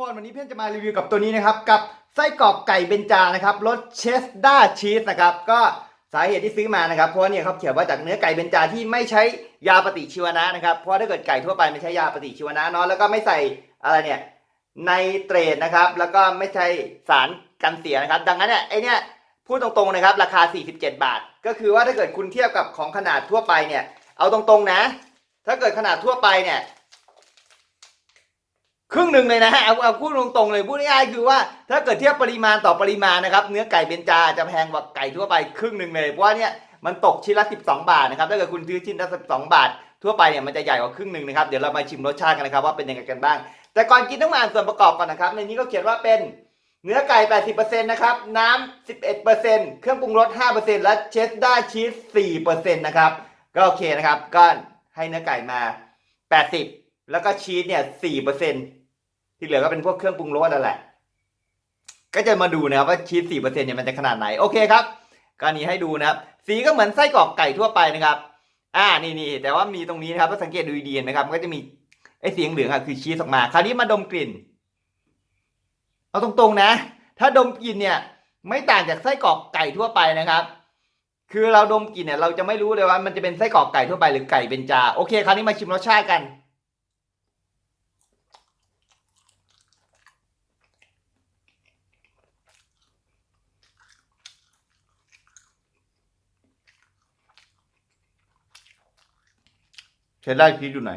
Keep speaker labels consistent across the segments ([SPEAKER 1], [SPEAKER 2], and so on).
[SPEAKER 1] ก่อนวันนี้เพื่อนจะมารีวิวกับตัวนี้นะครับ กับไส้กรอกไก่เบนจานะครับรสเชสด้าชีสนะครับก็สาเหตุที่ซื้อมานะครับเพราะว่าเนี่ยเขาเขียนว่าจากเนื้อไก่เบนจาที่ไม่ใช้ยาปฏิชีวนะนะครับเพราะถ้าเกิดไก่ทั่วไปไม่ใช้ยาปฏิชีวนะเนาะแล้วก็ไม่ใส่อะไรเนี่ยไนเตรตนะครับ แล้วก็ไม่ใช่สารกันเสียนะครับ ดังนั้นเนี่ยไอเนี่ยพูดตรงๆนะครับราคา 47 บาท ก็คือว่าถ้าเกิดคุณเทียบกับของขนาดทั่วไปเนี่ยเอาตรงๆนะ ถ้าเกิดขนาดทั่วไปเนี่ย ครึ่งหนึ่งเลยนะฮะเอาเอาพูดตรงๆเลยพูดง่ายๆคือว่า ถ้าเกิดเทียบปริมาณต่อปริมาณนะครับเนื้อไก่เบนจาจะแพงกว่าไก่ทั่วไปครึ่งหนึ่งเลยเพราะว่าเนี่ยมันตกชิ้นละ 12 บาทนะครับถ้าเกิดคุณซื้อชิ้นละ 12 บาท ทั่วไปเนี่ยมันจะใหญ่กว่าครึ่งหนึ่งนะครับเดี๋ยวเรามาชิมรสชาติกันนะครับว่าเป็นยังไงกันบ้าง แต่ก่อนกินต้องมาอ่านส่วนประกอบก่อนนะครับในนี้ก็เขียนว่าเป็นเนื้อไก่ 80%นะครับน้ำ 11%เครื่องปรุงรส 5%และเชสดาร์ชีส 4%นะครับก็โอเคนะครับก็ให้เนื้อไก่มา 80 แล้วก็ชีสเนี่ย 4% ที่เหลือก็เป็นพวกเครื่องปรุงรสนั่นแหละ ก็จะมาดูนะครับว่าชีสสี่เปอร์เซ็นต์เนี่ยมันจะขนาดไหน โอเคครับการนี้ให้ดูนะครับ สีก็เหมือนไส้กรอกไก่ทั่วไปนะครับ อ่านี่นี่แต่ว่ามีตรงนี้นะครับถ้าสังเกตดูดีๆนะครับมันก็จะมีไอ้เสียงเหลืองอะคือชีสออกมา คราวนี้มาดมกลิ่น เอาตรงๆนะ ถ้าดมกลิ่นเนี่ย ไม่ต่างจากไส้กรอกไก่ทั่วไปนะครับ คือเราดมกลิ่นเนี่ยเราจะไม่รู้เลยว่ามันจะเป็นไส้กรอกไก่ทั่วไปหรือไก่เบนจาโอเค คราวนี้มาชิมรสชาติกัน ใช้ได้ชีสอยู่ไหน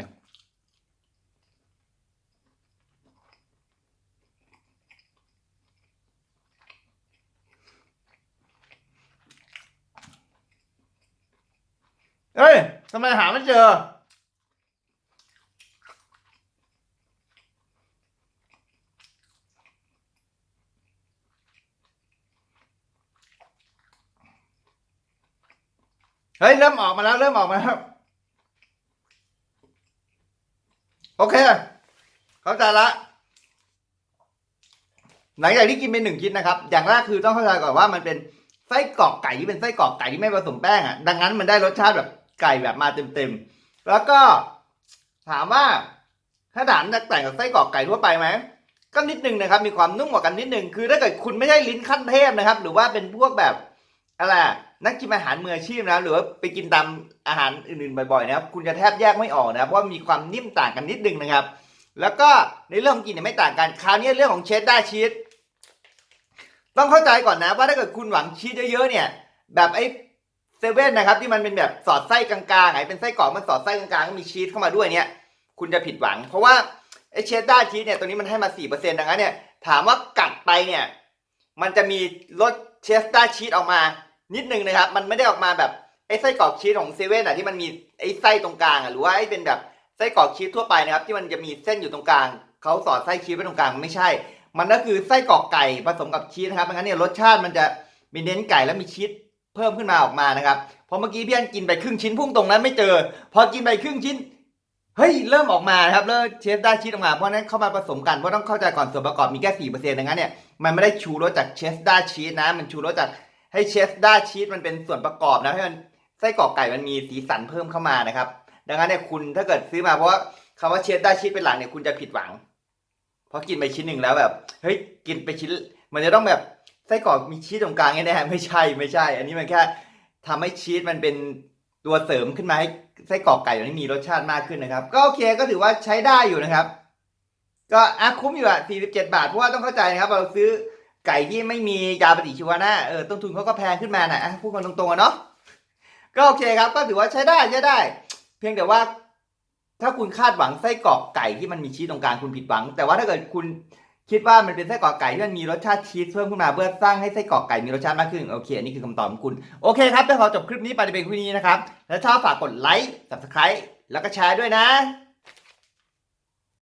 [SPEAKER 1] เอ้ยทำไมหาไม่เจอ เฮ้ย เริ่มออกมาแล้ว เริ่มออกมาแล้ว โอเค เข้าใจละ หลังจากที่กินไปหนึ่งชิ้นนะครับ อย่างแรกคือต้องเข้าใจก่อนว่ามันเป็นไส้กรอกไก่ที่เป็นไส้กรอกไก่ที่ไม่ผสมแป้งอะ ดังนั้นมันได้รสชาติแบบไก่แบบมาเต็มๆ แล้วก็ถามว่าถ้าถามจะแต่งกับไส้กรอกไก่ทั่วไปไหมก็นิดนึงนะครับ มีความนุ่มกว่ากันนิดนึง คือถ้าเกิดคุณไม่ใช่ลิ้นขั้นเทพนะครับ หรือว่าเป็นพวกแบบ อะไรอะนักกินอาหารมืออาชีพนะหรือว่าไปกินตามอาหารอื่นๆบ่อยๆนะครับคุณจะแทบแยกไม่ออกนะเพราะมีความนิ่มต่างกันนิดนึงนะครับ แล้วก็ในเรื่องของกินเนี่ยไม่ต่างกันคราวนี้เรื่องของเชดดาชีสต้องเข้าใจก่อนนะว่าถ้าเกิดคุณหวังชีสเยอะๆเนี่ย แบบไอ้เซเว่นนะครับที่มันเป็นแบบสอดไส้กลางๆไอ้เป็นไส้กรอกมันสอดไส้กลางๆก็มีชีสเข้ามาด้วยเนี่ย คุณจะผิดหวัง เพราะว่าไอ้เชดดาชีสเนี่ยตัวนี้มันให้มา4%ดังนั้นเนี่ยถามว่ากัดไปเนี่ย มันจะมีรสเชสดาชีสออกมา นิดนึงนะครับ มันไม่ได้ออกมาแบบไอ้ไส้กรอกชีสของเซเว่นอะที่มันมีไอ้ไส้ตรงกลางอะหรือว่าไอ้เป็นแบบไส้กรอกชีสทั่วไปนะครับ ที่มันจะมีเส้นอยู่ตรงกลางเขาสอดไส้ชีสไว้ตรงกลางไม่ใช่ มันก็คือไส้กรอกไก่ผสมกับชีสนะครับงั้นเนี่ยรสชาติมันจะมีเน้นไก่แล้วมีชีสเพิ่มขึ้นมาออกมานะครับพราะเมื่อกี้พี่อันกินไปครึ่งชิ้นพุ่งตรงนั้นไม่เจอ พอกินไปครึ่งชิ้นเฮ้ยเริ่มออกมาครับเริ่มเชฟได้ชีสออกมาเพราะนั้นเข้ามาผสมกันเพราะต้องเข้าใจก่อนส่วนประกอบมีแค่สี่เปอร์เซ็นต์ดังนั้นเนี่ยมันไม่ได้ชูรสจากเชสด้าชีสนะ มันชูรสจาก ให้เชสด้าชีสมันเป็นส่วนประกอบนะให้มันไส้กรอกไก่มันมีสีสันเพิ่มเข้ามานะครับ ดังนั้นเนี่ยคุณถ้าเกิดซื้อมาเพราะว่าคำว่าเชสด้าชีสเป็นหลังเนี่ยคุณจะผิดหวัง เพราะกินไปชิ้นหนึ่งแล้วแบบเฮ้ยกินไปชิ้น มันจะต้องแบบไส้กรอกมีชีสตรงกลางแน่ๆไม่ใช่ไม่ใช่ อันนี้มันแค่ทำให้ชีสมันเป็นตัวเสริมขึ้นมาให้ไส้กรอกไก่มันมีรสชาติมากขึ้นนะครับ ก็โอเคก็ถือว่าใช้ได้อยู่นะครับ ก็อะคุ้มอยู่อะ47 บาทเพราะว่าต้องเข้าใจนะครับ เราซื้อ ไก่ที่ไม่มียาปฏิชีวนะเออต้นทุนเขาก็แพงขึ้นมานะอะพูดกันตรงๆอะเนาะก็โอเคครับ ก็ถือว่าใช้ได้ใช้ได้ เพียงแต่ว่า ถ้าคุณคาดหวังไส้กรอกไก่ที่มันมีชีสตรงกลางคุณผิดหวัง แต่ว่าถ้าเกิดคุณคิดว่ามันเป็นไส้กรอกไก่ที่มันมีรสชาติชีสเพิ่มขึ้นมาเพื่อสร้างให้ไส้กรอกไก่มีรสชาติมากขึ้นโอเคอันนี้คือคำตอบของคุณโอเคครับถ้าขอจบคลิปนี้ไปในเป็นคลิปนี้นะครับแล้วชอบฝากกดไลค์ subscribe แล้วก็แชร์ด้วยนะ